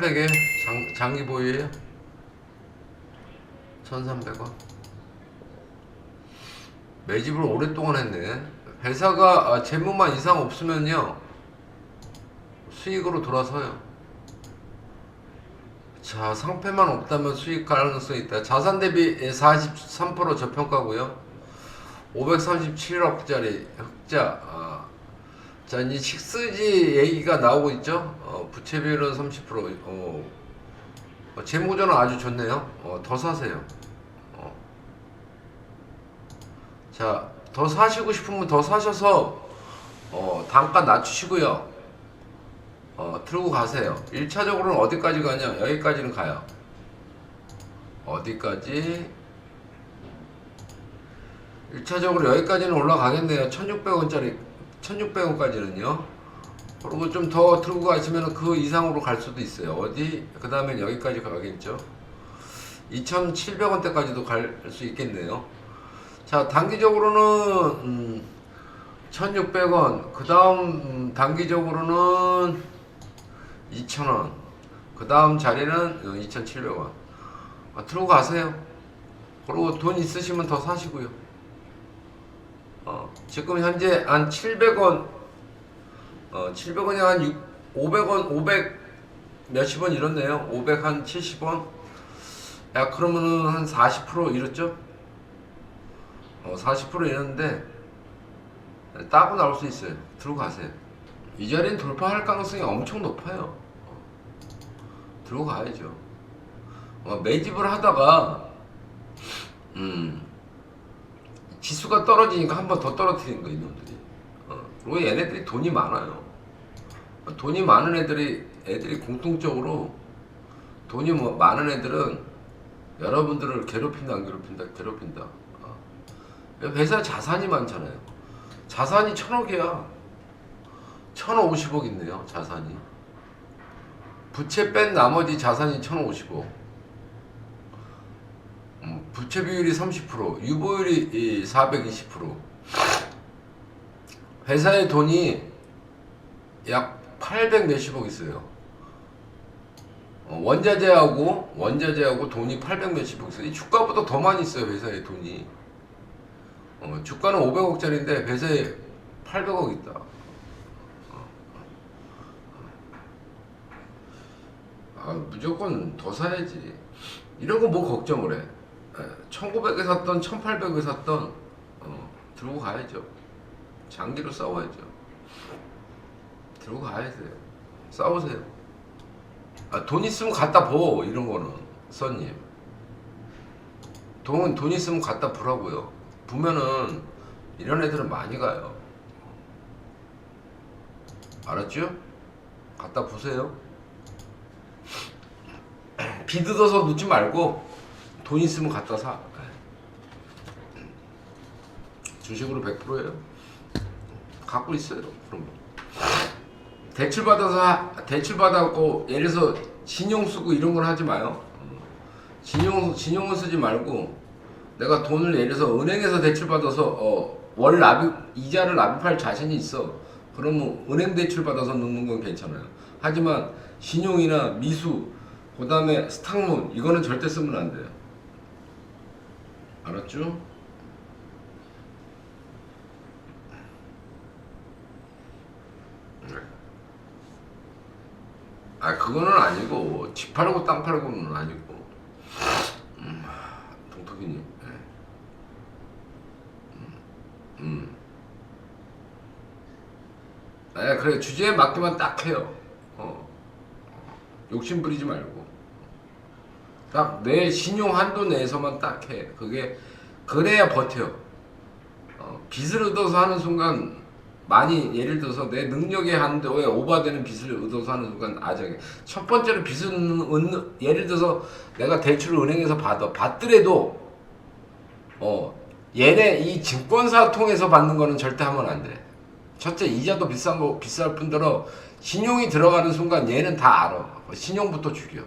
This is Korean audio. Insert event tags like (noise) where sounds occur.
1800에 장, 장기 보유예요? 1300원? 매집을 오랫동안 했네. 회사가 아, 재무만 이상 없으면요 수익으로 돌아서요. 자 상패만 없다면 수익 가능성이 있다. 자산 대비 43% 저평가고요. 537억짜리 흑자. 아, 자 이제 식스지 얘기가 나오고 있죠 어, 부채 비율은 30% 어, 어, 재무조는 아주 좋네요 어, 더 사세요 어. 자, 더 사시고 싶으면 더 사셔서 어, 단가 낮추시고요. 어, 들고 가세요. 1차적으로는 어디까지 가냐? 여기까지는 가요. 어디까지? 1차적으로 여기까지는 올라가겠네요. 1600원짜리 1600원까지는요. 그리고 좀더 들고 가시면 그 이상으로 갈 수도 있어요. 어디? 그 다음엔 여기까지 가겠죠. 2700원대까지도 갈 수 있겠네요. 자, 단기적으로는 음, 1600원, 그 다음 음, 단기적으로는 2000원, 그 다음 자리는 2700원. 아, 들고 가세요. 그리고 돈 있으시면 더 사시고요. 어, 지금 현재 한 700원, 어, 700원이 한 6, 500원, 500 몇십 원 이렇네요. 500 한 70원. 야, 그러면은 한 40% 이렇죠? 어, 40% 이랬는데 따고 나올 수 있어요. 들고 가세요. 이 자리는 돌파할 가능성이 엄청 높아요. 어, 들고 가야죠. 어, 매집을 하다가 음, 지수가 떨어지니까 한 번 더 떨어뜨리는 거예요, 이놈들이. 어, 그리고 얘네들이 돈이 많아요. 어, 돈이 많은 애들이 애들이 공통적으로 돈이 뭐 많은 애들은 여러분들을 괴롭힌다 안 괴롭힌다 괴롭힌다. 어. 회사 자산이 많잖아요. 자산이 천억이야. 천오십억 있네요, 자산이. 부채 뺀 나머지 자산이 천오십억. 음, 부채 비율이 30%, 유보율이 이 420%. 회사의 돈이 약 800 몇십억 있어요. 어, 원자재하고 원자재하고 돈이 800 몇십억 있어요. 이 주가보다 더 많이 있어요, 회사의 돈이. 어, 주가는 500억짜리인데 회사에 800억 있다. 어, 아, 무조건 더 사야지. 이런 거 뭐 걱정을 해. 1900에 샀던 1800에 샀던 어, 들고 가야죠. 장기로 싸워야죠. 들고 가야 돼요. 싸우세요. 아, 돈 있으면 갖다 보 이런 거는 선님. 돈, 돈 있으면 갖다 보라고요. 보면은 이런 애들은 많이 가요. 알았죠? 갖다 보세요. (clears throat) 비뜯어서 놓지 말고 돈 있으면 갖다 사. 주식으로 100%예요. 갖고 있어요. 그럼 대출 받아서 하- 대출 받았고 예를 들어서 신용 쓰고 이런 걸 하지 마요. 신용 신용을 쓰지 말고 내가 돈을 예를 들어서 은행에서 대출 받아서 어, 월 납입 이자를 납입할 자신이 있어. 그러면 은행 대출 받아서 넣는 건 괜찮아요. 하지만 신용이나 미수 그다음에 스탁론 이거는 절대 쓰면 안 돼요. 알았죠? 아 그거는 아니고 집 팔고 땅 팔고는 아니고 음, 동토기님 예. 음, 음. 네, 그래 주제에 맞게만 딱 해요 어. 욕심 부리지 말고 딱 내 신용 한도 내에서만 딱 해 그게 그래야 버텨 어, 빚을 얻어서 하는 순간 많이 예를 들어서 내 능력의 한도에 오버되는 빚을 얻어서 하는 순간 아작해. 첫 번째로 빚은 얻는 예를 들어서 내가 대출을 은행에서 받아 받더라도 어 얘네 이 증권사 통해서 받는 거는 절대 하면 안 돼. 첫째 이자도 비싼 거 비쌀 뿐더러 신용이 들어가는 순간 얘는 다 알아. 신용부터 죽여.